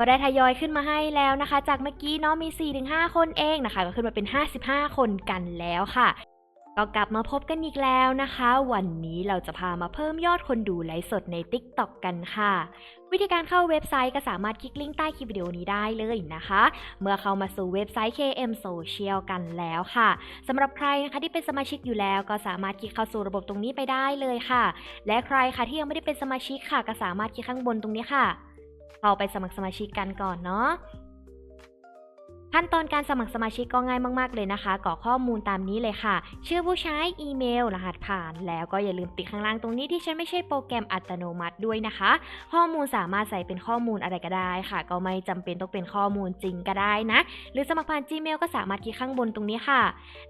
ก็ได้ทยอยขึ้นมาให้แล้วนะคะ จากเมื่อกี้เนาะมี 4-5 คนเองนะคะ ก็ขึ้นมาเป็น 55 คนกันแล้วค่ะก็กลับมาพบกันอีกแล้วนะคะ วันนี้เราจะพามาเพิ่มยอดคนดูไลฟ์สดใน TikTok กันค่ะ วิธีการเข้าเว็บไซต์ก็สามารถคลิกลิงก์ใต้คลิปวิดีโอนี้ได้เลยนะคะ เมื่อเข้ามาสู่เว็บไซต์ KM Social กันแล้วค่ะสำหรับใครนะคะที่เป็นสมาชิกอยู่แล้ว ก็สามารถคลิกเข้าสู่ระบบตรงนี้ไปได้เลยค่ะ และใครค่ะที่ยังไม่ได้เป็นสมาชิกค่ะ ก็สามารถคลิกข้างบนตรงนี้ค่ะ เข้าไปสมัครสมาชิกกันก่อนเนาะขั้นตอนการสมัครสมาชิกก็ง่ายมากๆเลยนะคะกรอกข้อมูลตามนี้เลยค่ะ ชื่อผู้ใช้ อีเมล รหัสผ่าน แล้วก็อย่าลืมติดข้างล่างตรงนี้ที่ฉันไม่ใช่โปรแกรมอัตโนมัติด้วยนะคะ ข้อมูลสามารถใส่เป็นข้อมูลอะไรก็ได้ค่ะ ก็ไม่จำเป็นต้องเป็นข้อมูลจริงก็ได้นะ หรือสมัครผ่าน Gmail ก็สามารถคลิกข้างบนตรงนี้ค่ะ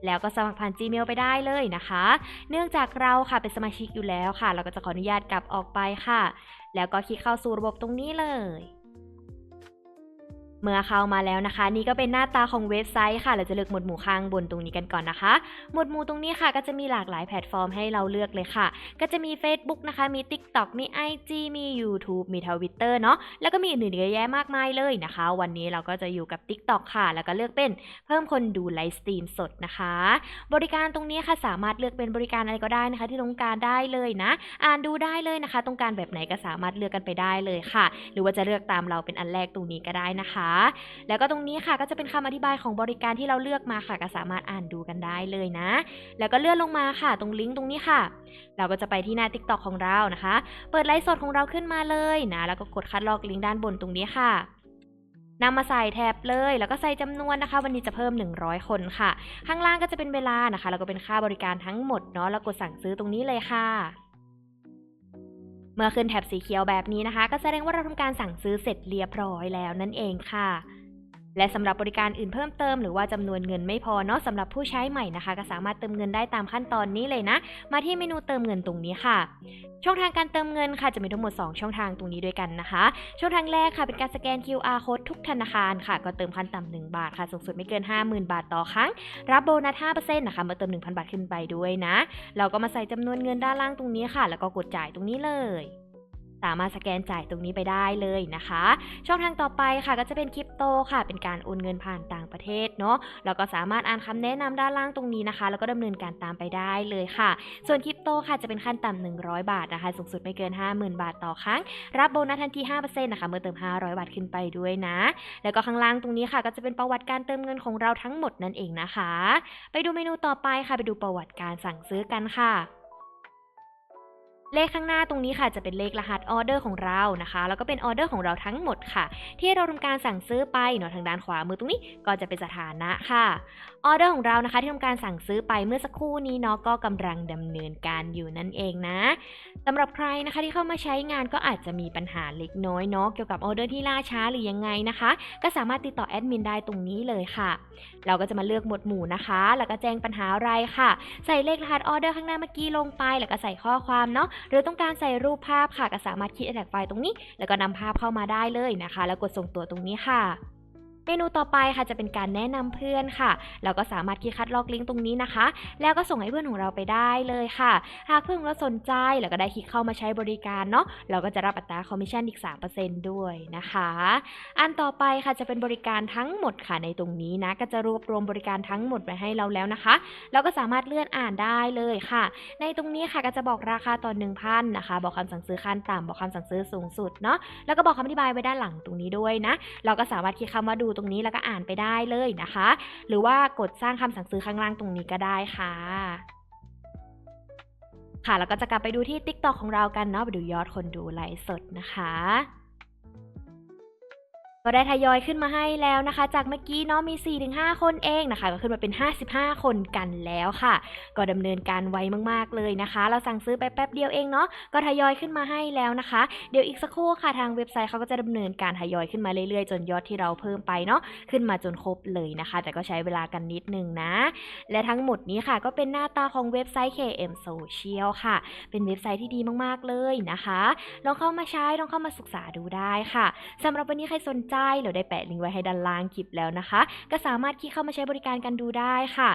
แล้วก็สมัครผ่าน Gmail ไปได้เลยนะคะ เนื่องจากเราค่ะเป็นสมาชิกอยู่แล้วค่ะ เราก็จะขออนุญาตกลับออกไปค่ะ แล้วก็คลิกเข้าสู่ระบบตรงนี้เลย เมื่อเข้ามาแล้วนะคะ นี่ก็เป็นหน้าตาของเว็บไซต์ค่ะ เราจะเลือกหมวดหมู่ข้างบนตรงนี้กันก่อนนะคะ หมวดหมู่ตรงนี้ค่ะ ก็จะมีหลากหลายแพลตฟอร์มให้เราเลือกเลยค่ะ ก็จะมี Facebook นะคะ มี TikTok มี IG มี YouTube มี Twitter เนาะแล้วก็มีอื่นๆเยอะแยะมากมายเลยนะคะ วันนี้เราก็จะอยู่กับ TikTok ค่ะ แล้วก็เลือกเป็นเพิ่มคนดูไลฟ์สตรีมสดนะคะ บริการตรงนี้ค่ะสามารถเลือกเป็นบริการอะไรก็ได้นะคะ ที่ต้องการได้เลยนะ อ่านดูได้เลยนะคะ ต้องการแบบไหนก็สามารถเลือกกันไปได้เลยค่ะ หรือว่าจะเลือกตามเราเป็นอันแรกตรงนี้ก็ได้นะคะแล้วก็ตรงนี้ค่ะก็จะเป็นคำอธิบายของบริการที่เราเลือกมาค่ะ ก็สามารถอ่านดูกันได้เลยนะ แล้วก็เลื่อนลงมาค่ะ ตรงลิงก์ตรงนี้ค่ะ เราก็จะไปที่หน้า TikTok ของเรานะคะ เปิดไลฟ์สดของเราขึ้นมาเลยนะ แล้วก็กดคัดลอกลิงก์ด้านบนตรงนี้ค่ะนำมาใส่แท็บเลย แล้วก็ใส่จำนวนนะคะ วันนี้จะเพิ่ม 100 คนค่ะ ข้างล่างก็จะเป็นเวลานะคะ แล้วก็เป็นค่าบริการทั้งหมดเนาะแล้วกดสั่งซื้อตรงนี้เลยค่ะ เมื่อขึ้นแถบสีเขียวแบบนี้นะคะ ก็แสดงว่าเราทำการสั่งซื้อเสร็จเรียบร้อยแล้วนั่นเองค่ะ และสำหรับบริการอื่นเพิ่มเติมหรือว่าจำนวนเงินไม่พอเนาะสำหรับผู้ใช้ใหม่นะคะ ก็สามารถเติมเงินได้ตามขั้นตอนนี้เลยนะ มาที่เมนูเติมเงินตรงนี้ค่ะ ช่องทางการเติมเงินค่ะจะมีทั้งหมด 2 ช่องทางตรงนี้ด้วยกันนะคะ ช่องทางแรกค่ะเป็นการสแกน QR code ทุกธนาคารค่ะ ก็เติมขั้นต่ำ1บาทค่ะสูงสุดไม่เกิน 50,000 บาทต่อครั้ง รับโบนัส5%นะคะเมื่อเติม 1,000 บาทขึ้นไปด้วยนะ เราก็มาใส่จำนวนเงินด้านล่างตรงนี้ค่ะ แล้วก็กดจ่ายตรงนี้เลย สามารถสแกนจ่ายตรงนี้ไปได้เลยนะคะ ช่องทางต่อไปค่ะก็จะเป็นคริปโตค่ะ เป็นการโอนเงินผ่านต่างประเทศเนาะแล้วก็สามารถอ่านคำแนะนำด้านล่างตรงนี้นะคะ แล้วก็ดำเนินการตามไปได้เลยค่ะ ส่วนคริปโตค่ะจะเป็นขั้นต่ำ100 บาทนะคะ สูงสุดไม่เกิน 50,000 บาทต่อครั้ง รับโบนัสทันที5%นะคะเมื่อเติม 500 บาทขึ้นไปด้วยนะ แล้วก็ข้างล่างตรงนี้ค่ะก็จะเป็นประวัติการเติมเงินของเราทั้งหมดนั่นเองนะคะ ไปดูเมนูต่อไปค่ะ ไปดูประวัติการสั่งซื้อกันค่ะ เลขข้างหน้าตรงนี้ค่ะจะเป็นเลขรหัสออเดอร์ของเรานะคะ แล้วก็เป็นออเดอร์ของเราทั้งหมดค่ะ ที่เราทำการสั่งซื้อไปเนาะทางด้านขวามือตรงนี้ก็จะเป็นสถานะค่ะออเดอร์ของเรานะคะที่ทำการสั่งซื้อไปเมื่อสักครู่นี้เนาะก็กำลังดำเนินการอยู่นั่นเองนะสำหรับใครนะคะที่เข้ามาใช้งานก็อาจจะมีปัญหาเล็กน้อยเนาะเกี่ยวกับออเดอร์ที่ล่าช้าหรือยังไงนะคะ ก็สามารถติดต่อแอดมินได้ตรงนี้เลยค่ะ เราก็จะมาเลือกหมวดหมู่นะคะ แล้วก็แจ้งปัญหาอะไรค่ะ ใส่เลขรหัสออเดอร์ข้างหน้าเมื่อกี้ลงไป แล้วก็ใส่ข้อความเนาะหรือต้องการใส่รูปภาพค่ะก็สามารถคลิกแท็กไฟล์ตรงนี้ แล้วก็นำภาพเข้ามาได้เลยนะคะ แล้วกดส่งตัวตรงนี้ค่ะ เมนูต่อไปค่ะจะเป็นการแนะนำเพื่อนค่ะ เราก็สามารถคลิกคัดลอกลิงก์ตรงนี้นะคะ แล้วก็ส่งให้เพื่อนของเราไปได้เลยค่ะ หากเพื่อนของเราสนใจแล้วก็ได้คลิกเข้ามาใช้บริการเนาะเราก็จะรับอัตราคอมมิชชั่นอีก 3%ด้วยนะคะ อันต่อไปค่ะจะเป็นบริการทั้งหมดค่ะในตรงนี้นะ ก็จะรวบรวมบริการทั้งหมดไว้ให้เราแล้วนะคะ เราก็สามารถเลื่อนอ่านได้เลยค่ะ ในตรงนี้ค่ะก็จะบอกราคาต่อ1,000นะคะ บอกคำสั่งซื้อขั้นต่ำบอกคำสั่งซื้อสูงสุดเนาะแล้วก็บอกคำอธิบายไว้ด้านหลังตรงนี้ด้วยนะ เราก็สามารถคลิกคำว่าดูตรงนี้แล้วก็อ่านไปได้เลยนะคะ หรือว่ากดสร้างคำสั่งซื้อข้างล่างตรงนี้ก็ได้ค่ะค่ะแล้วก็จะกลับไปดูที่ TikTok ของเรากันเนาะไปดูยอดคนดูไลฟ์สดนะคะ ก็ได้ทยอยขึ้นมาให้แล้วนะคะ จากเมื่อกี้เนาะมี 4-5 คนเองนะคะ ก็ขึ้นมาเป็น 55 คนกันแล้วค่ะ ก็ดำเนินการไวมากๆเลยนะคะ เราสั่งซื้อไปแป๊บเดียวเองเนาะก็ทยอยขึ้นมาให้แล้วนะคะ เดี๋ยวอีกสักครู่ค่ะทางเว็บไซต์เขาก็จะดำเนินการทยอยขึ้นมาเรื่อยๆ จนยอดที่เราเพิ่มไปเนาะขึ้นมาจนครบเลยนะคะ แต่ก็ใช้เวลากันนิดนึงนะ และทั้งหมดนี้ค่ะ ก็เป็นหน้าตาของเว็บไซต์ KM Social ค่ะ เป็นเว็บไซต์ที่ดีมากๆเลยนะคะลองเข้ามาใช้ลองเข้ามาศึกษาดูได้ค่ะสำหรับวันนี้ใครสนใจเราได้แปะลิงก์ไว้ให้ด้านล่างคลิปแล้วนะคะ ก็สามารถคลิกเข้ามาใช้บริการกันดูได้ค่ะ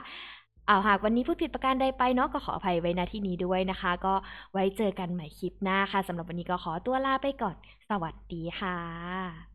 เอาหากวันนี้พูดผิดประการใดไปเนาะก็ขออภัยไว้ณที่นี้ด้วยนะคะ ก็ไว้เจอกันใหม่คลิปหน้าค่ะสำหรับวันนี้ก็ขอตัวลาไปก่อน สวัสดีค่ะ